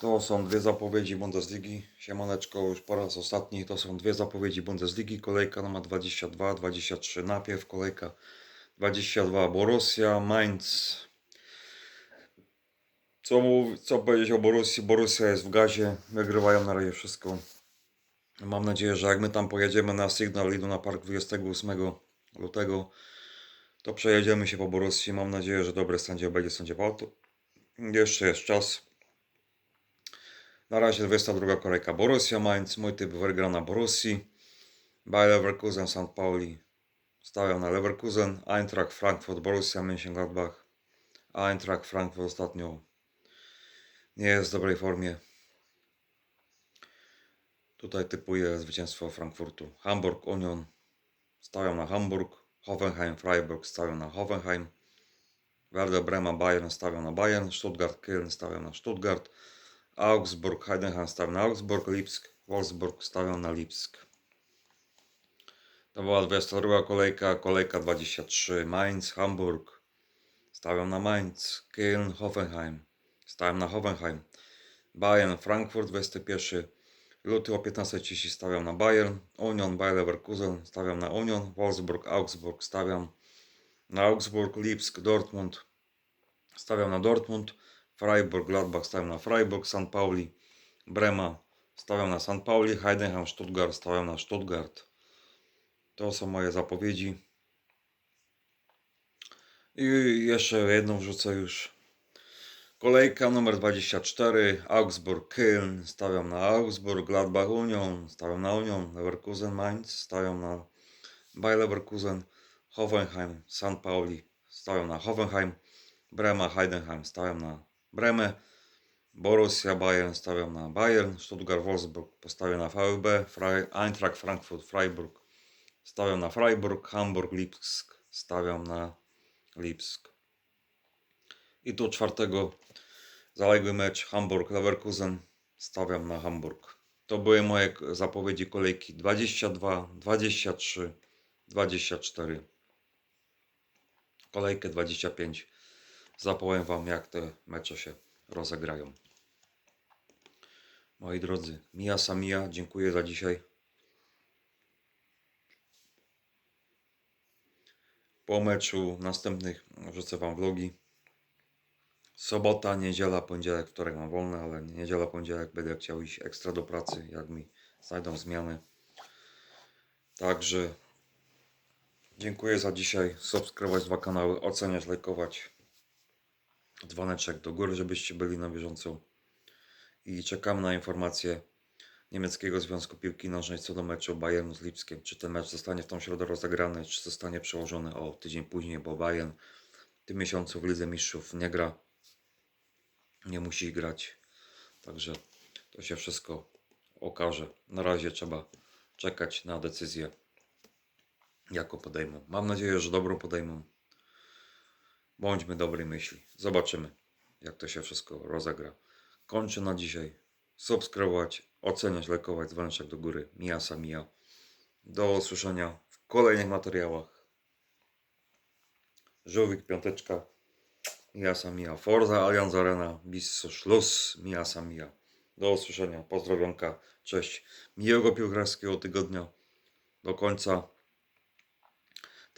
To są dwie zapowiedzi Bundesligi. Siemaneczko, już po raz ostatni. To są dwie zapowiedzi Bundesligi. Kolejka numer 22, 23 najpierw. Kolejka 22 Borussia, Mainz. Co, co powiedzieć o Borussii? Borussia jest w gazie. Wygrywają na razie wszystko. Mam nadzieję, że jak my tam pojedziemy na Signal Iduna Park 28 lutego, to przejedziemy się po Borussii. Mam nadzieję, że dobry sędzia będzie sędziował. Jeszcze jest czas. Na razie 22 kolejka Borussia Mainz. Mój typ wygra na Borussii. Bayer Leverkusen, St. Pauli. Stawiam na Leverkusen. Eintracht Frankfurt, Borussia Mönchengladbach. Eintracht Frankfurt ostatnio nie jest w dobrej formie. Tutaj typuję zwycięstwo Frankfurtu. Hamburg, Union. Stawiam na Hamburg. Hoffenheim, Freiburg. Stawiam na Hoffenheim. Werder Brema, Bayern. Stawiam na Bayern. Stuttgart, Köln. Stawiam na Stuttgart. Augsburg, Heidenheim stawiam na Augsburg, Lipsk, Wolfsburg stawiam na Lipsk. To była 22 kolejka, kolejka 23 Mainz, Hamburg. Stawiam na Mainz, Köln, Hoffenheim. Stawiam na Hoffenheim. Bayern, Frankfurt 21 luty o 15.30 stawiam na Bayern. Union, Bayer Leverkusen stawiam na Union. Wolfsburg, Augsburg stawiam na Augsburg, Lipsk, Dortmund. Stawiam na Dortmund. Freiburg, Gladbach stawiam na Freiburg, St. Pauli, Brema stawiam na St. Pauli, Heidenheim, Stuttgart stawiam na Stuttgart. To są moje zapowiedzi. I jeszcze jedną wrzucę już. Kolejka numer 24, Augsburg, Köln, stawiam na Augsburg, Gladbach, Union, stawiam na Union, Leverkusen, Mainz, stawiam na Bayer Leverkusen, Hoffenheim, St. Pauli, stawiam na Hoffenheim, Brema, Heidenheim, stawiam na Bremę, Borussia, Bayern, stawiam na Bayern, Stuttgart, Wolfsburg, postawię na VfB, Eintracht Frankfurt, Freiburg, stawiam na Freiburg, Hamburg, Lipsk, stawiam na Lipsk. I tu czwartego zaległy mecz Hamburg-Leverkusen, stawiam na Hamburg. To były moje zapowiedzi kolejki 22, 23, 24. Kolejkę 25 zapowiem Wam, jak te mecze się rozegrają. Moi drodzy, Mia Samia, dziękuję za dzisiaj. Po meczu następnych wrzucę Wam vlogi. Sobota, niedziela, poniedziałek, wtorek mam wolne, ale niedziela, poniedziałek będę chciał iść ekstra do pracy, jak mi znajdą zmiany. Także dziękuję za dzisiaj. Subskrybować dwa kanały, oceniać, lajkować dzwoneczek do góry, żebyście byli na bieżąco. I czekamy na informacje niemieckiego Związku Piłki Nożnej co do meczu Bayernu z Lipskiem. Czy ten mecz zostanie w tą środę rozegrany, czy zostanie przełożony o tydzień później, bo Bayern w tym miesiącu w Lidze Mistrzów nie gra. Nie musi grać. Także to się wszystko okaże. Na razie trzeba czekać na decyzję, jaką podejmą. Mam nadzieję, że dobrą podejmą. Bądźmy dobrej myśli. Zobaczymy, jak to się wszystko rozegra. Kończę na dzisiaj. Subskrybować, oceniać, lajkować, dzwoneczek do góry. Mija Samija. Do usłyszenia w kolejnych materiałach. Żółwik Piąteczka. Mija Samija. Forza Allianz Arena. Bis Schluss. Mija Samija. Do usłyszenia. Pozdrowionka. Cześć. Miłego piłkarskiego tygodnia. Do końca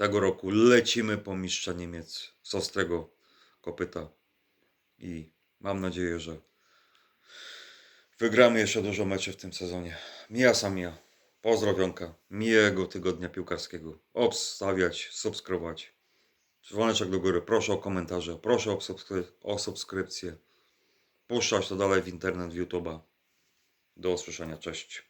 tego roku lecimy po mistrza Niemiec z ostrego kopyta i mam nadzieję, że wygramy jeszcze dużo meczy w tym sezonie. Mija Samia, pozdrowionka, miłego tygodnia piłkarskiego. Obstawiać, subskrybować. Dzwoneczek do góry, proszę o komentarze, proszę o, subskry- o subskrypcję. Puszczać to dalej w internet, w YouTube'a. Do usłyszenia, cześć.